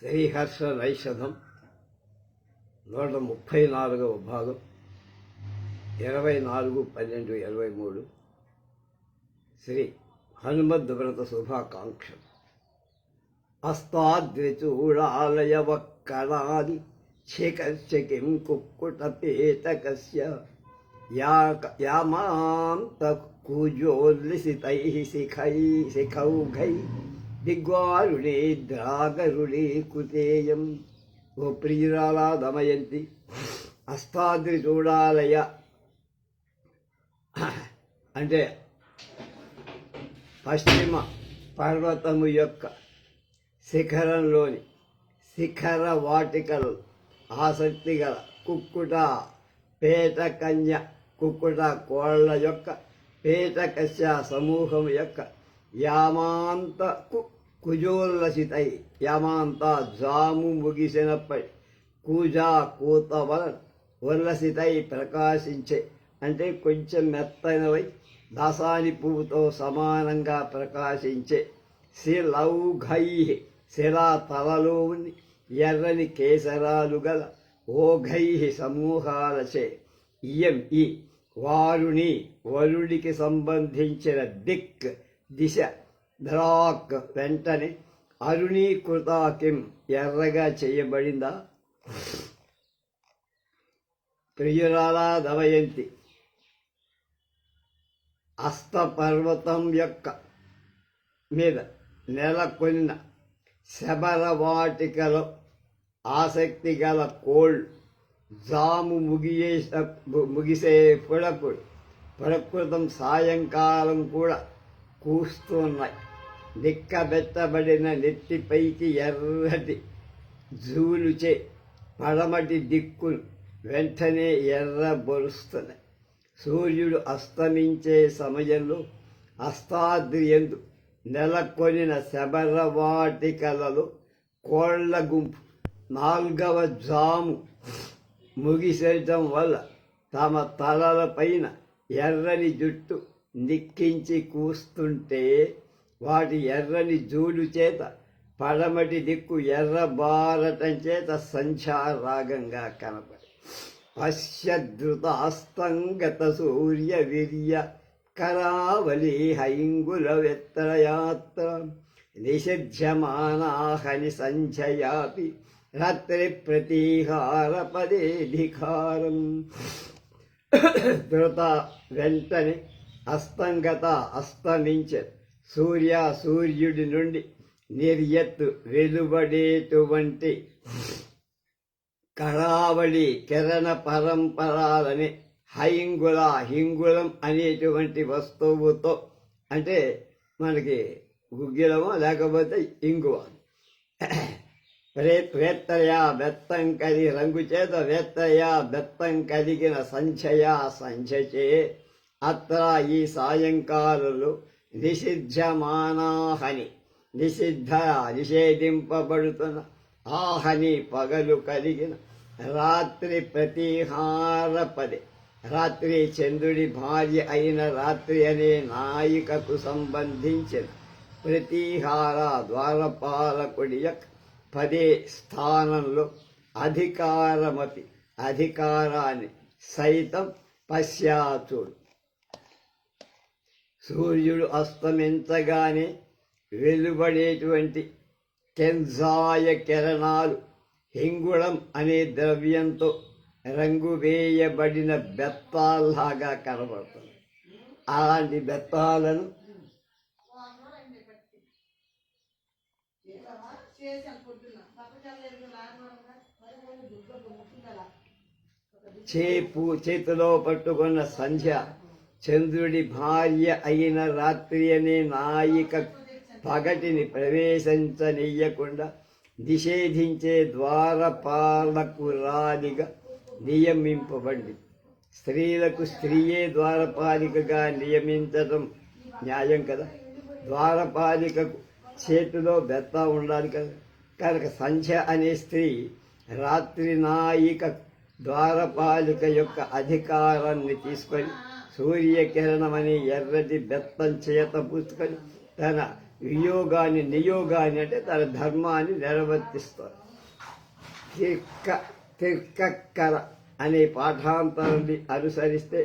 శ్రీహర్ష నైషధం నూట ముప్పై నాలుగవ భాగం ఇరవై నాలుగు పన్నెండు ఇరవై మూడు. శ్రీ హనుమద్ వ్రత శుభాకాంక్ష అస్తాద్విచూడాలయ వక్కణాది శిఖస్య కిం కుక్కుటపేతకస్య యా యామాంత కూజోల్లిసితై శిఖై శిఖౌఘై. దిగ్వారుడే ద్రాగరుడే కృతేయం ఓ ప్రియురాలా దమయంతి అస్తాద్రి చూడాలయ అంటే పశ్చిమ పర్వతము యొక్క శిఖరంలోని శిఖర వాటికలు ఆసక్తి గల కుక్కుట పేట కన్య కుక్కుట కోళ్ళ యొక్క పేట కశ్య సమూహం యొక్క యామాంత కుజోల్లసితై యామాంత జాము ముగిసినప్పటి కూజా కూత వలన ఉల్లసితై ప్రకాశించే. అంటే కొంచెం మెత్తనవై దాసాని పువ్వుతో సమానంగా ప్రకాశించే. శిలౌఘై శిలా తలలో ఉన్ని ఎర్రని కేసరాలు గల ఓఘై సమూహాలచే. ఇయం ఈ వారుని వరుడికి సంబంధించిన దిక్ దిశ బ్లాక్ వెంటనే అరుణీకృతాకిం ఎర్రగా చేయబడిందా? ప్రియురాలా దమయంతి అస్తపర్వతం యొక్క మీద నెలకొన్న శబరవాటికలో ఆసక్తి గల కోళ్ళు జాము ముగియే ముగిసే పుడపుడు ప్రకృతం సాయంకాలం కూడా కూస్తున్నాయి నిక్కబెత్తబడిన నెత్తిపైకి ఎర్రటి జూలుచే పడమటి దిక్కులు వెంటనే ఎర్ర సూర్యుడు అస్తమించే సమయంలో అస్తాద్రియందు నెలకొనిన శబరవాటికలలో కోళ్ళ గుంపు నాల్గవ జాము ముగిసేయటం వల్ల తమ తలల పైన ఎర్రని జుట్టు నిక్కించి కూస్తుంటే వాటి ఎర్రని జూలు చేత పడమటి దిక్కు ఎర్ర బారటం చేత సంధ్యారాగంగా కనపడి. పశ్యద్రుతాస్తంగత సూర్య వీర్య కరావలి హైంగుల వెత్తరయాత్ర నిషిధ్యమానాహని సంధ్యయాపి రాత్రి ప్రతీహార పదేధికారం. ధృత వెంటనే అస్తంగత అస్తమించే సూర్య సూర్యుడి నుండి నిర్యత్తు వెలువడేటువంటి కళావళి కిరణ పరంపరాలని హైంగుల హింగులం అనేటువంటి వస్తువుతో అంటే మనకి గుగ్గిలమో లేకపోతే ఇంగువ. వేత్తయా బెత్తం కలి రంగు చేత వేత్తయా బెత్తం కలిగిన సంచయ సంచచే అత్ర ఈ సాయంకాలలో నిషిద్ధమానాహని నిషిద్ధ నిషేధింపబడుతున్న ఆహని పగలు కలిగిన రాత్రి ప్రతిహారపదే. రాత్రి చంద్రుడి భార్య అయిన రాత్రి అనే నాయికకు సంబంధించిన ప్రతిహార ద్వారపాలకుడి యొక్క పదే స్థానంలో అధికారమతి అధికారాన్ని సైతం పశ్చాత్తుడు. సూర్యుడు అస్తమించగానే వెలువడేటువంటి కెంజాయ కిరణాలు హింగుళం అనే ద్రవ్యంతో రంగు వేయబడిన బెత్తాల్లాగా కనబడుతుంది. అలాంటి బెత్తాలను చేపు చేతిలో పట్టుకున్న సంధ్య చంద్రుడి భార్య అయిన రాత్రి అనే నాయిక పగటిని ప్రవేశించనీయకుండా నిషేధించే ద్వారపాలకురాలిగా నియమింపబడి స్త్రీలకు స్త్రీయే ద్వారపాలికగా నియమించడం న్యాయం కదా? ద్వారపాలికకు చేతిలో బెత్త ఉండాలి కదా? కనుక సంధ్య అనే స్త్రీ రాత్రి నాయిక ద్వారపాలిక యొక్క అధికారాన్ని తీసుకొని సూర్యకిరణమని ఎర్రటి బెత్తం చేత పుచ్చుకొని తన వియోగాన్ని నియోగాన్ని అంటే తన ధర్మాన్ని నిర్వర్తిస్తారు తిక్క తిర్కక్కర అనే పాఠాంతరాన్ని అనుసరిస్తే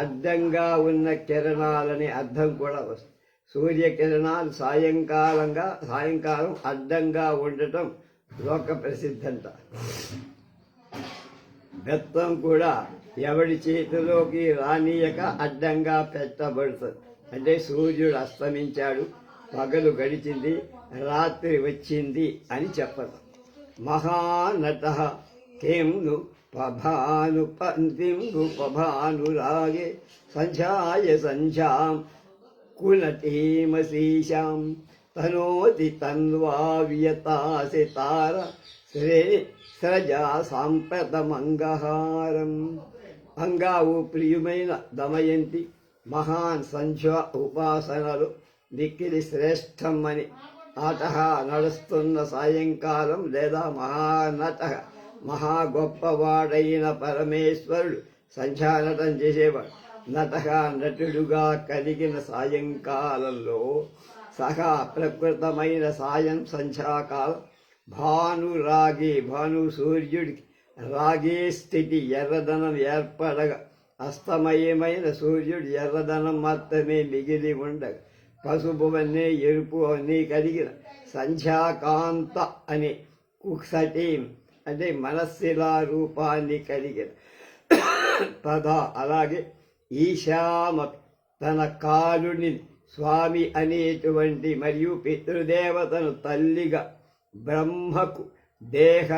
అడ్డంగా ఉన్న కిరణాలనే అర్థం కూడా వస్తుంది. సూర్యకిరణాలు సాయంకాలంగా సాయంకాలం అడ్డంగా ఉండటం లోక ప్రసిద్ధంట. బెత్తం కూడా ఎవడి చేతిలోకి రానియక అడ్డంగా పెట్టబడుతుంది అంటే సూర్యుడు అస్తమించాడు పగలు గడిచింది రాత్రి వచ్చింది అని చెప్పదు. మహానట కిం పభాను పంతింగు పభానురాగే సంధ్యాయ సంధ్యాం కులటీమశీశాం తనోతి తన్వావ్యతాసి తార శ్రే స్రజా సాంప్రతమంగహారం అంగావు ప్రియుమైన దమయంతి మహాన్ సంధ్య ఉపాసనలు దిక్కిలి శ్రేష్టమని ఆట నడుస్తున్న సాయంకాలం లేదా మహానట మహా గొప్పవాడైన పరమేశ్వరుడు సంధ్యానటం చేసేవాడు. నట నటుడుగా కలిగిన సాయంకాలంలో సహా ప్రకృతమైన సాయం సంధ్యాకాలం. భాను రాగి భాను సూర్యుడికి రాగే స్థితి ఎర్రదనం ఏర్పడగా అస్తమయమైన సూర్యుడు ఎర్రదనం మాత్రమే మిగిలి ఉండగా పసుపువన్నీ ఎరుపు అన్నీ కలిగిన సంధ్యాకాంత అనే కుక్సటి అంటే మనస్సిలా రూపాన్ని కలిగిన తదా. అలాగే ఈశామ తన కాలుని స్వామి అనేటువంటి మరియు పితృదేవతను తల్లిగా బ్రహ్మకు దేహ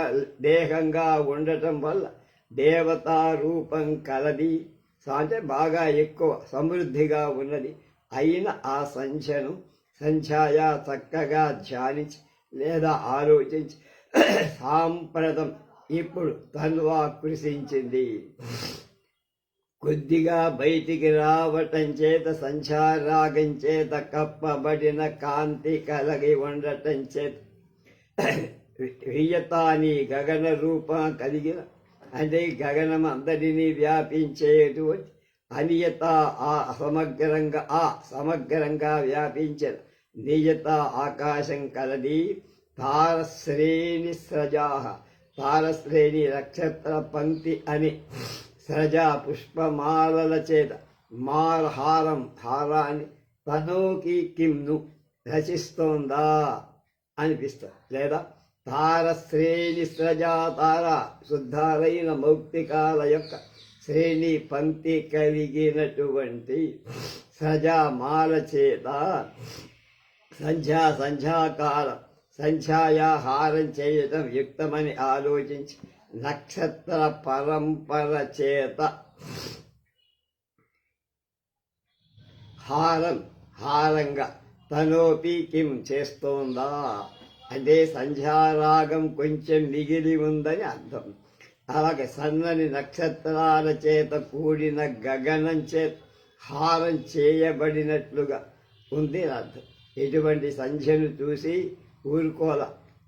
దేహంగా ఉండటం వల్ల దేవతా రూపం కలది. అంటే బాగా ఎక్కువ సమృద్ధిగా ఉన్నది. అయిన ఆ సంఖ్యను సంఖ్యాయ చక్కగా ధ్యానించి లేదా ఆలోచించి సాంప్రదం ఇప్పుడు తన్వా కృషించింది. కొద్దిగా బయటికి రావటం చేత సంచారాగం చేత కప్పబడిన కాంతి కలిగి ఉండటం చేత వియతాని గగన రూపం కలిగిన అంటే గగనం అందరినీ వ్యాపించేటువంటి అనియత ఆ సమగ్రంగా ఆ సమగ్రంగా వ్యాపించిన నియత ఆకాశం కలది తారశ్రేణి స్రజా. తారశ్రేణి నక్షత్ర పంక్తి అని సజా పుష్పమాలల చేత మారహారం హారాన్ని తనోకి కిమ్ను రచిస్తోందా అనిపిస్తుంది. లేదా తార శ్రేణి సజా తార శుద్ధాలైన మౌక్తికాల యొక్క శ్రేణి పంక్తి కలిగినటువంటి సజామాల చేత సంధ్యా సంధ్యాకాల సంధ్యాయాహారం చేయటం యుక్తమని ఆలోచించి నక్షత్ర పరంపర చేత హారం హారంగా తనోపి కిం చేస్తోందా? అదే సంధ్యారాగం కొంచెం మిగిలి ఉందని అర్థం. అలాగే సన్నని నక్షత్రాల చేత కూడిన గగనం చేత హారం చేయబడినట్లుగా ఉంది అర్థం. ఇటువంటి సంధ్యను చూసి ఊరుకోల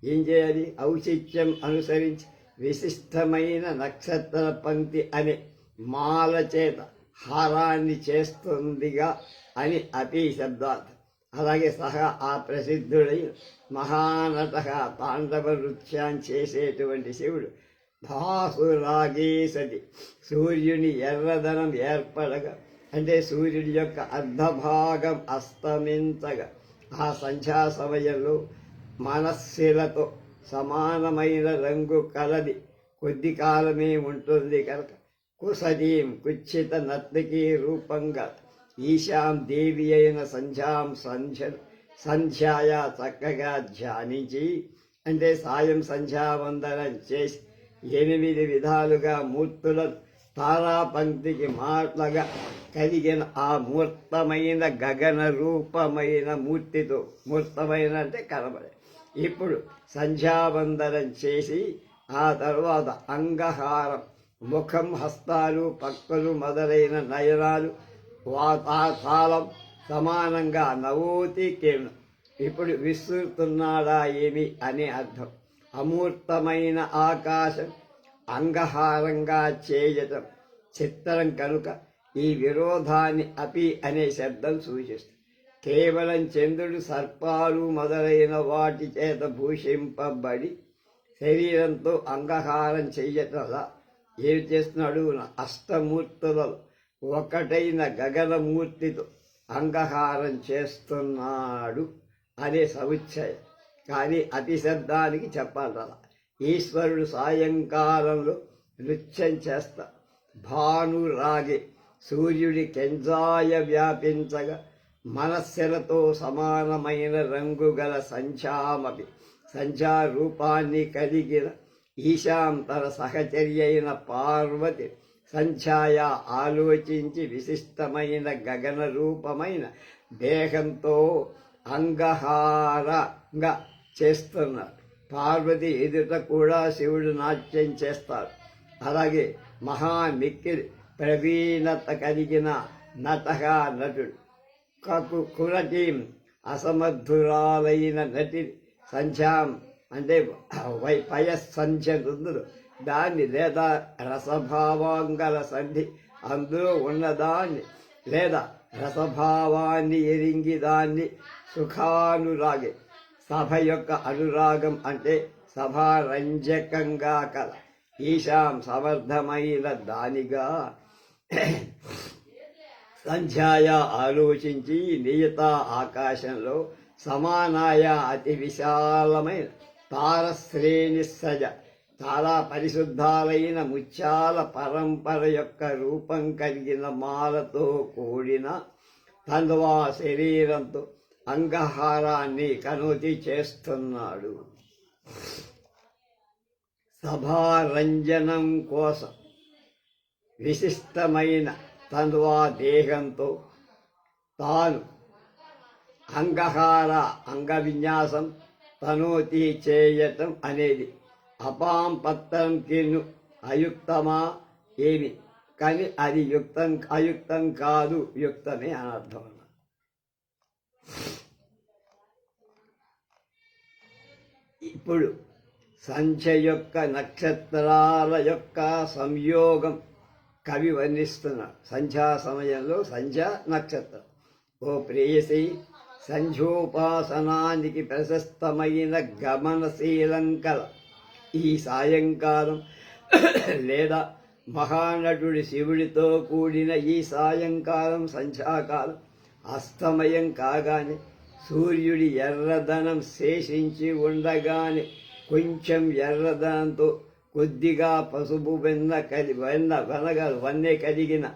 ఏం చేయాలి? ఔచిత్యం అనుసరించి విశిష్టమైన నక్షత్ర పంక్తి అనే మాల చేత హారాన్ని చేస్తుందిగా అని అపీ శబ్దార్థం. అలాగే సహా ఆ ప్రసిద్ధుడై మహానట తాండవ నృత్యాన్ని చేసేటువంటి శివుడు. భాసురాగేసతి సూర్యుని ఎర్రదనం ఏర్పడగా అంటే సూర్యుడి యొక్క అర్ధభాగం అస్తమించగా ఆ సంధ్యా సమయంలో మనస్సులతో సమానమైన రంగు కలది. కొద్ది కాలమే ఉంటుంది కనుక కుసదీం కుచ్చిత నర్తకీ రూపంగా ఈశాం దేవి అయిన సంధ్యాం సంధ్య సంధ్యాయ చక్కగా ధ్యానించి అంటే సాయం సంధ్యావందనం చేసి ఎనిమిది విధాలుగా మూర్తుల తారాపంక్తికి మాటలుగా కలిగిన ఆ మూర్తమైన గగన రూపమైన మూర్తితో మూర్తమైన అంటే కనబడే. ఇప్పుడు సంధ్యావందనం చేసి ఆ తర్వాత అంగహారం ముఖం హస్తాలు పక్కలు మొదలైన నయనాలు వాతాకాలం సమానంగా నవోతి కేవలం ఇప్పుడు విసురుతున్నాడా ఏమి అనే అర్థం. అమూర్తమైన ఆకాశం అంగహారంగా చేయటం చిత్తరం కనుక ఈ విరోధాన్ని అపి అనే శబ్దం సూచిస్తుంది. కేవలం చంద్రుడు సర్పాలు మొదలైన వాటి చేత భూషింపబడి శరీరంతో అంగహారం చేయటలా ఏం చేస్తున్నాడు? అష్టమూర్తులలో ఒకటైన గగనమూర్తితో అంగహారం చేస్తున్నాడు అనే సముచ్చయం. కానీ అతిశబ్దానికి చెప్పాలి అలా. ఈశ్వరుడు సాయంకాలంలో నృత్యం చేస్తా. భానురాగే సూర్యుడి కెంజాయ వ్యాపించగా మనస్సులతో సమానమైన రంగు గల సంధ్యామపి సంధ్యారూపాన్ని కలిగిన ఈశాంతర సహచర్య అయిన పార్వతి సంధ్యాయ ఆలోచించి విశిష్టమైన గగన రూపమైన దేహంతో అంగహారంగా చేస్తున్నారు. పార్వతి ఎదుట కూడా శివుడు నాట్యం చేస్తారు. అలాగే మహామిక్కిలి ప్రవీణత కలిగిన నటగా నటుడు. కకు కురటీం అసమర్థురాలైన నటి సంధ్యాం అంటే వై పయస్సంధ్య నుందులు దాన్ని లేదా రసభావాంగల సంధి అందులో ఉన్నదాన్ని లేదా రసభావాన్ని ఎరింగి దాన్ని సుఖానురాగే సభ యొక్క అనురాగం అంటే సభారంజకంగా కల ఈశాం సమర్థమైన దానిగా. సంధ్యాయ ఆలోచించి నియత ఆకాశంలో సమానాయ అతి విశాలమైన తారశ్రేణి సజ చాలా పరిశుద్ధాలైన ముత్యాల పరంపర యొక్క రూపం కలిగిన మాలతో కూడిన తందువా శరీరంతో అంగహారాన్ని కనుతి చేస్తున్నాడు. సభారంజనం కోసం విశిష్టమైన తందువా దేహంతో తాను అంగహార అంగ విన్యాసం తనోతి చేయటం అనేది అపాం పత్రం కిను అయుక్తమా ఏమి? కానీ అది యుక్తం అయుక్తం కాదు. యుక్తమే అని అర్థం ఇప్పుడు సంఖ్య యొక్క నక్షత్రాల యొక్క సంయోగం కవి వర్ణిస్తున్నాడు సంధ్యా సమయంలో సంధ్య నక్షత్రం. ఓ ప్రేయసి సంధ్యోపాసనానికి ప్రశస్తమైన గమనశీలం కల. ఈ సాయంకాలం లేదా మహానటుడి శివుడితో కూడిన ఈ సాయంకాలం సంధ్యాకాలం అస్తమయం కాగానే సూర్యుడి ఎర్రదనం శేషించి ఉండగానే కొంచెం ఎర్రదనంతో కొద్దిగా పసుపు వెన్న కలి వెన్న వెనగలు వన్నె కలిగిన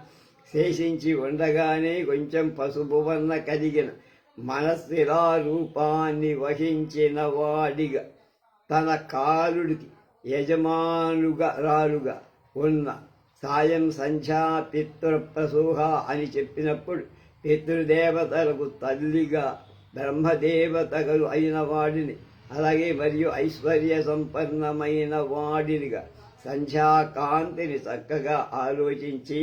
శేషించి ఉండగానే కొంచెం పసుపు వన్న కలిగిన మనస్సిలా రూపాన్ని వహించిన వాడిగా తన కాలుడికి యజమానుగరాలుగా ఉన్న సాయం సంధ్యా పితృప్రసూహ అని చెప్పినప్పుడు పితృదేవతలకు తల్లిగా బ్రహ్మదేవతలు అయిన వాడిని అలాగే మరియు ఐశ్వర్య సంపన్నమైన వాడినిగా సంధ్యాకాంతిని చక్కగా ఆలోచించి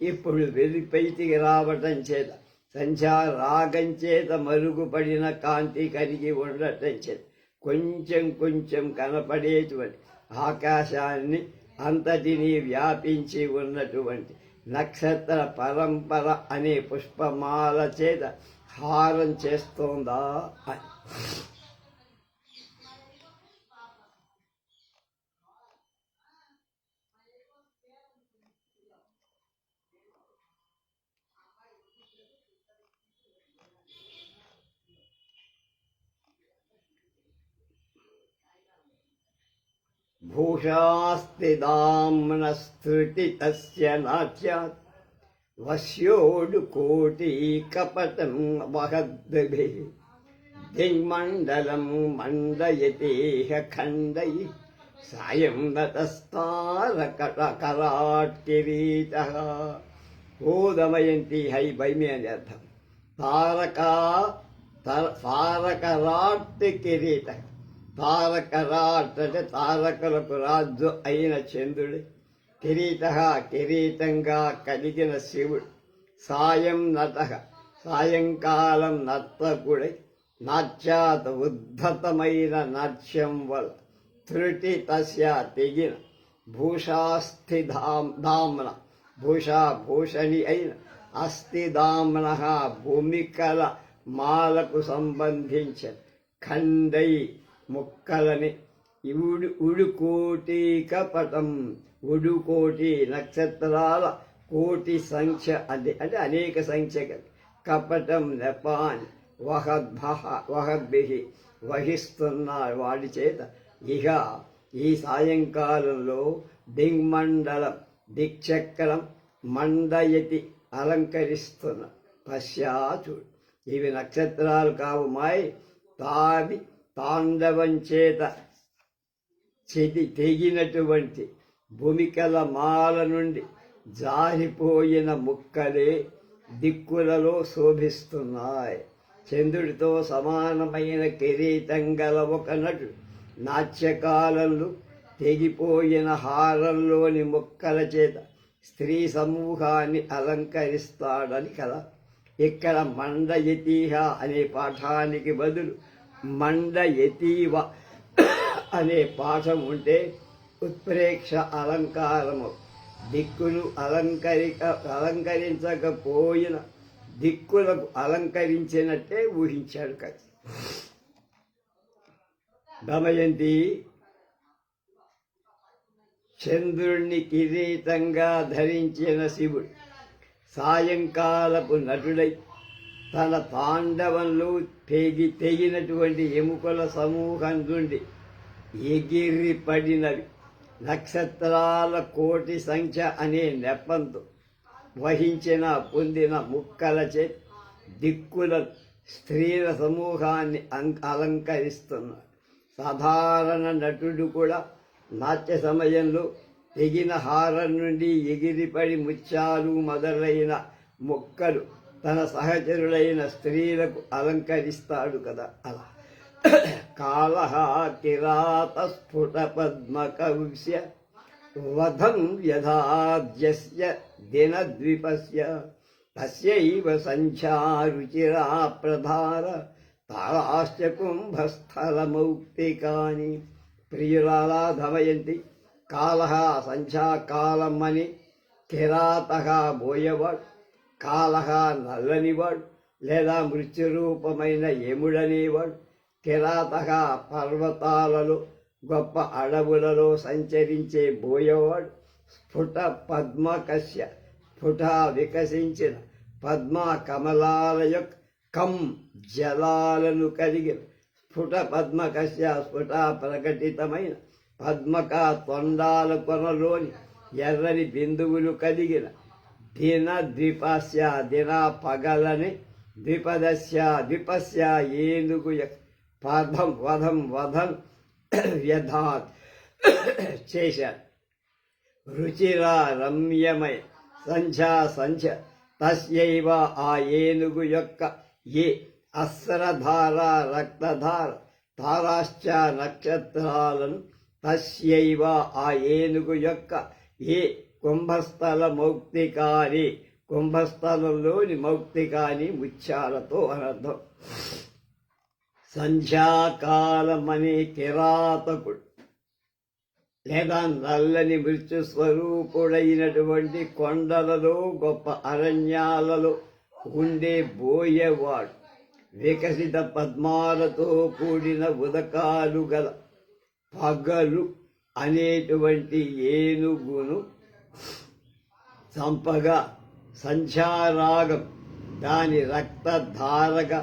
ఇప్పుడు వెలిపైతికి రావటం చేత సంధ్యా రాగం చేత మరుగుపడిన కాంతి కలిగి ఉండటం చేత కొంచెం కొంచెం కనపడేటువంటి ఆకాశాన్ని అంతటినీ వ్యాపించి ఉన్నటువంటి నక్షత్ర పరంపర అనే పుష్పమాల చేత హారం చేస్తోందా అని. భూషాస్తి దామ్నస్తృతి తస్య నాట్యాత్ వశ్యోడు కోటి కపటం వహద్భి దిగ్మండలం మండయతేహ ఖండై సాయం నతస్తారకరాట్ కిరీట ఓదమయంతి హై భైమి అని అర్థం తారకా తారకరాట్ కిరీట అంటే తారకులకు రాజు అయిన చంద్రుడు. కిరీట కిరీటంగా కలిగిన శివుడు. సాయం నట సాయంకాలం నర్తకుడై నాట్యాత ఉద్ధతమైన నాట్యం వల్ల త్రుటి తస్య తెగిన భూషాస్థి ధామ్ దామ్న భూషా భూషణి అయిన అస్థిదామ్న భూమికల మాలకు సంబంధించిన ఖండై ముక్కలని ఉడు ఉడుకోటి కపటం. ఉడుకోటి నక్షత్రాల కోటి సంఖ్య అది అంటే అనేక సంఖ్య కపటం నెపాన్ వహద్భహ వహద్భి వహిస్తున్నారు వాడి చేత. ఇక ఈ సాయంకాలంలో దిగ్మండలం దిక్చక్రం మండయతి అలంకరిస్తున్న పశ్చాచుడు ఇవి నక్షత్రాలు కావు మాయి తావి తాండవం చేత చెది తెగినటువంటి భూమికల మాల నుండి జారిపోయిన ముక్కలే దిక్కులలో శోభిస్తున్నాయి. చంద్రుడితో సమానమైన కిరీటం గల ఒక నటుడు నాట్యకాలంలో తెగిపోయిన హారంలోని ముక్కల చేత స్త్రీ సమూహాన్ని అలంకరిస్తాడని కదా ఇక్కడ మండయతీహ అనే పాఠానికి బదులు మండయతీవ అనే పాఠం ఉంటే ఉత్ప్రేక్ష అలంకారము. దిక్కులు అలంకరిక అలంకరించకపోయిన దిక్కులకు అలంకరించినట్టే ఊహించాడు కదా దమయంతి చంద్రుణ్ణి కిరీటంగా ధరించిన శివుడు సాయంకాలపు నటుడై తన తాండవంలో తెగి తెగినటువంటి ఎముకల సమూహం నుండి ఎగిరి పడినవి. నక్షత్రాల కోటి సంఖ్య అనే నెపంతో వహించిన పొందిన ముక్కలచే దిక్కుల స్త్రీల సమూహాన్ని అం- అలంకరిస్తున్నారు. సాధారణ నటుడు కూడా నాట్య సమయంలో తెగిన హారం నుండి ఎగిరిపడి ముత్యాలు మొదలైన మొక్కలు తన సహచరులైన స్త్రీలకు అలంకరిస్తాడు కదా అలా. కాళ కిరాత స్ఫుట పద్మకౌశ్య వధం వ్యధాద్యస్య దినద్విపస్య తస్యైవ సంఖ్యారుచిరా ప్రధార తాళాశ్చ కుంభస్థలమౌక్తికాని. ప్రియురాలా ధమయంతి కాళ సంఖ్యాకాలం అని కిరాత బోయవాడు కాలహ నల్లనివాడు లేదా మృత్యురూపమైన యముడనేవాడు. కిరాత పర్వతాలలో గొప్ప అడవులలో సంచరించే బోయవాడు. స్ఫుట పద్మకశ్య స్ఫుట వికసించిన పద్మ కమలాల యొక్క కం జలాలను కలిగిన స్ఫుట పద్మకశ్య స్ఫుట ప్రకటితమైన పద్మక తొండాల కొనలోని ఎర్రని బిందువులు కలిగిన దిన ద్వీపస్య దిన పగలని ద్విపదస్య ద్విపస్య ఏనుగు యొక్క పదం వధం వధం వ్యధాత్ చేశాడు రుచిర రమ్యమై సంధ్యా సంధ్య తస్యైవ ఆ ఏనుగు యొక్క ఏ అస్త్రధార రక్తధార తారాశ్చ నక్షత్రాలను తస్యైవ ఆ ఏనుగు యొక్క ఏ కుంభస్థల మౌక్తికాని కుంభస్థలంలోని మౌక్తికాని ముత్యాలతో అనర్థం. సంధ్యాకాలమని కిరాతకుడు లేదా నల్లని మృత్యు స్వరూపుడైనటువంటి కొండలలో గొప్ప అరణ్యాలలో ఉండే బోయేవాడు. వికసిత పద్మాలతో కూడిన ఉదకాలు గల పగలు అనేటువంటి ఏనుగును చంపగా సంధ్యారాగం దాని రక్తధారగా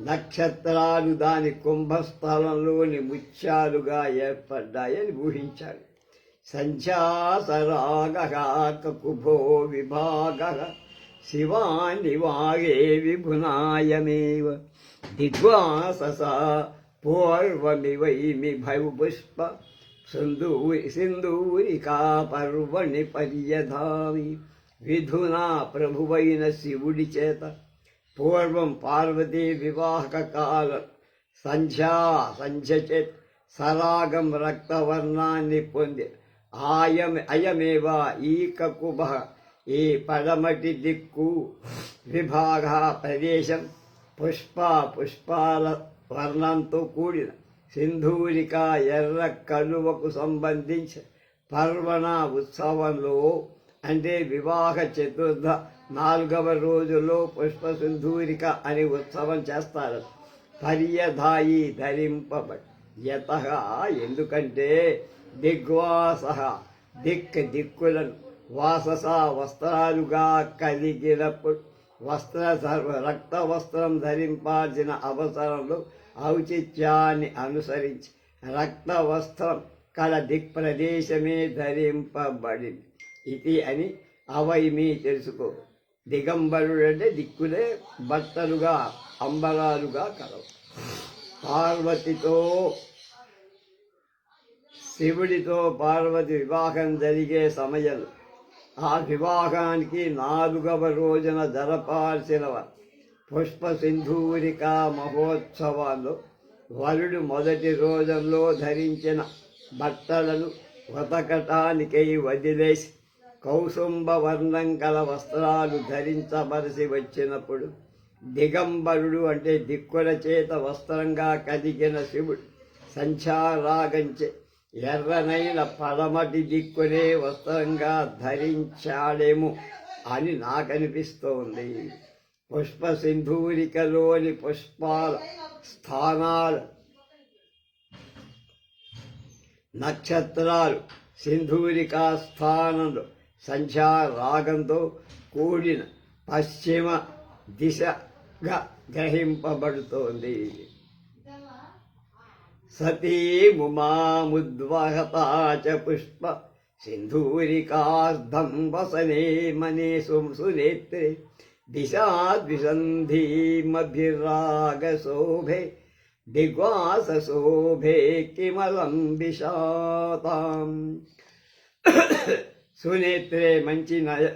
నక్షత్రాలు దాని కుంభస్థలంలోని ముత్యాలుగా ఏర్పడ్డాయని ఊహించాడు సంధ్యాసరాగకుభో విభాగ శివాని వాగే విభునాయమేవ దిగ్వాసస పూర్వమివైమి భైపుష్ప సింధూరి సింధూరికా పర్వణి పర్యధామి విధునా ప్రభువైన శివుడి చేత పూర్వం పార్వతీ వివాహక కాలం సంధ్యా సంధ్య చేత సరాగం రక్తవర్ణాన్ని పొంది ఆయం అయమేవ ఈ కకుభ ఈ పడమటి దిక్కు విభాగ ప్రదేశం. పుష్ప పుష్పాల వర్ణంతో కూడిన సింధూరిక ఎర్ర కనువకు సంబంధించి పర్వణ ఉత్సవంలో అంటే వివాహ చతుర్థ నాలుగవ రోజులో పుష్ప సింధూరిక అని ఉత్సవం చేస్తారు. పర్యధాయి ధరింపబడి యత ఎందుకంటే దిగ్వాస దిక్ దిక్కులను వాసస వస్త్రాలుగా కలిగినప్పుడు వస్త్ర రక్త వస్త్రం ధరింపాల్సిన అవసరంలో ఔచిత్యాన్ని అనుసరించి రక్త వస్త్రం కల దిక్ ప్రదేశమే ధరింపబడింది ఇది అని అవైమి తెలుసుకో. దిగంబరుడు అంటే దిక్కులే బట్టలుగా అంబరాలుగా కలవు. పార్వతితో శివుడితో పార్వతి వివాహం జరిగే సమయంలో. ఆ వివాహానికి నాలుగవ రోజున జరపాల్సిన పుష్ప సింధూరికా మహోత్సవాల్లో వరుడు మొదటి రోజుల్లో ధరించిన బట్టలను వ్రతకటానికై వదిలేసి కౌసుంబ వర్ణం గల వస్త్రాలు ధరించవలసి వచ్చినప్పుడు దిగంబరుడు అంటే దిక్కుల చేత వస్త్రంగా కదిగిన శివుడు సంచారాగంచే ఎర్రనైన పడమటి దిక్కునే వస్త్రంగా ధరించాడేమో అని నాకనిపిస్తోంది. పుష్ప సింధూరికలోని పుష్పాల స్థానాలు నక్షత్రాలు సింధూరికా స్థానంలో సంచారాగంతో కూడిన పశ్చిమ దిశగా గ్రహింపబడుతోంది. సతీ ముమాముద్వహతా పుష్ప సింధూరికార్ధం వసనే మనే సునేత్రే దిశాద్విసంధీమభిరాగశోభే దిగ్వాసశోభే కిమలం విషాతాం సునేత్రే మంచి నయ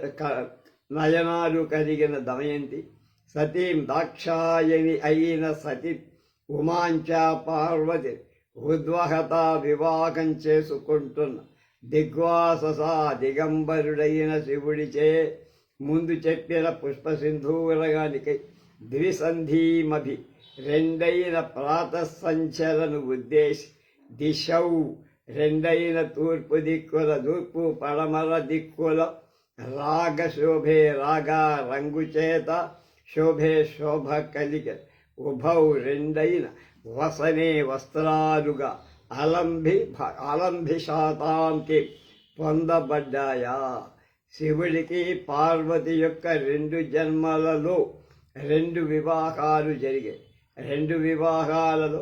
నయనాలు కలిగిన దమయంతి సతీం దాక్షాయని అయిన సతి ఉమాంచ పార్వతి ఉద్వహత వివాహం చేసుకుంటున్న దిగ్వాససా దిగంబరుడైన శివుడిచే ముందు చెప్పిన పుష్ప సింధూరగానికి ద్విసంధీమభి రెండైన ప్రాత సంచలను ఉద్దేశి దిశౌ రెండైన తూర్పు దిక్కుల తూర్పు పడమర దిక్కుల రాగ శోభే రాగా రంగు చేత శోభే శోభ కలిగ ఉభౌ రెండైన వసనే వస్త్రాలుగా అలంభి అలంభిశాతాంతి పొందబడ్డాయా? శివుడికి పార్వతి యొక్క రెండు జన్మలలో రెండు వివాహాలు జరిగాయి. రెండు వివాహాలలో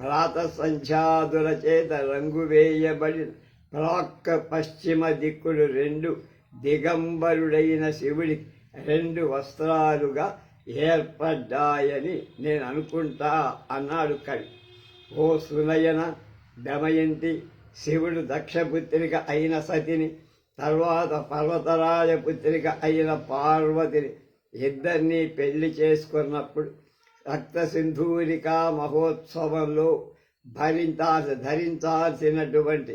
ప్రాత సంధ్యాదుల చేత రంగు వేయబడిన ప్రాక్క పశ్చిమ దిక్కులు రెండు దిగంబరుడైన శివుడికి రెండు వస్త్రాలుగా ఏర్పడ్డాయని నేను అనుకుంటా అన్నాడు కవి. ఓ సునయన దమయంతి శివుడు దక్షపుత్రిక అయిన సతిని తర్వాత పర్వతరాజ పుత్రిక అయిన పార్వతిని ఇద్దరినీ పెళ్ళి చేసుకున్నప్పుడు రక్త సింధూరిక మహోత్సవంలో భరించాల్సి ధరించాల్సినటువంటి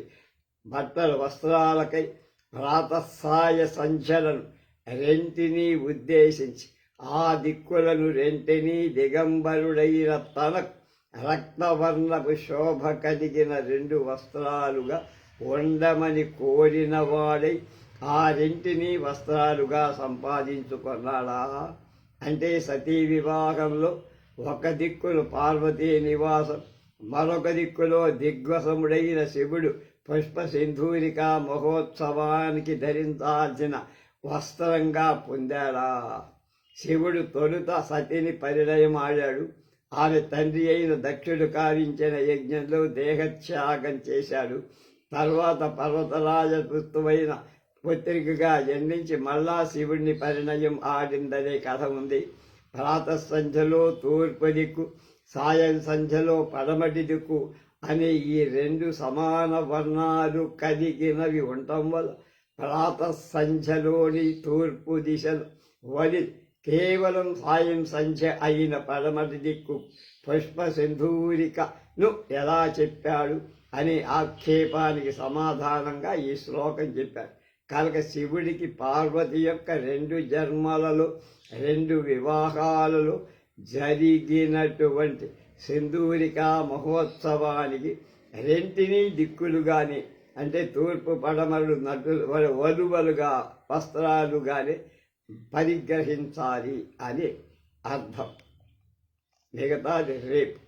బట్టల వస్త్రాలకై ప్రాతసాయ సంచలను రెంటిని ఉద్దేశించి ఆ దిక్కులను రెంటిని దిగంబరుడైన తనకు రక్తవర్ణపు శోభ కలిగిన రెండు వస్త్రాలుగా ఉండమని కోరిన వాడై ఆ రెంటిని వస్త్రాలుగా సంపాదించుకున్నాడా? అంటే సతీ వివాహంలో ఒక దిక్కును పార్వతీ నివాసం మరొక దిక్కులో దిగ్వసముడైన శివుడు పుష్ప సింధూరిక మహోత్సవానికి ధరించాల్సిన వస్త్రంగా పొందాడా? శివుడు తొలుత సతిని పరిణయం ఆడాడు ఆమె తండ్రి అయిన దక్షుడు కావించిన యజ్ఞంలో దేహత్యాగం చేశాడు. తర్వాత పర్వతరాజ పుత్రువైన పుత్రికగా జన్మించి మళ్ళా శివుడిని పరిణయం ఆడిందనే కథ ఉంది. ప్రాత సంధ్యలో తూర్పు దిక్కు సాయం సంధ్యలో పడమటి దిక్కు అనే ఈ రెండు సమాన వర్ణాలు కలిగినవి ఉండటం వల్ల ప్రాత సంధ్యలోని తూర్పు దిశ వలి కేవలం సాయం సంధ్య అయిన పడమటి దిక్కు పుష్ప సింధూరికను ఎలా చెప్పాడు? అనే ఆక్షేపానికి సమాధానంగా ఈ శ్లోకం చెప్పారు. కనుక శివుడికి పార్వతి యొక్క రెండు జన్మలలో రెండు వివాహాలలో జరిగినటువంటి సింధూరిక మహోత్సవానికి రెంటిని దిక్కులుగాని అంటే తూర్పు పడమలు నటులు వధువులుగా వస్త్రాలుగానే పరిగ్రహించాలి అని అర్థం. మిగతాది రేపు.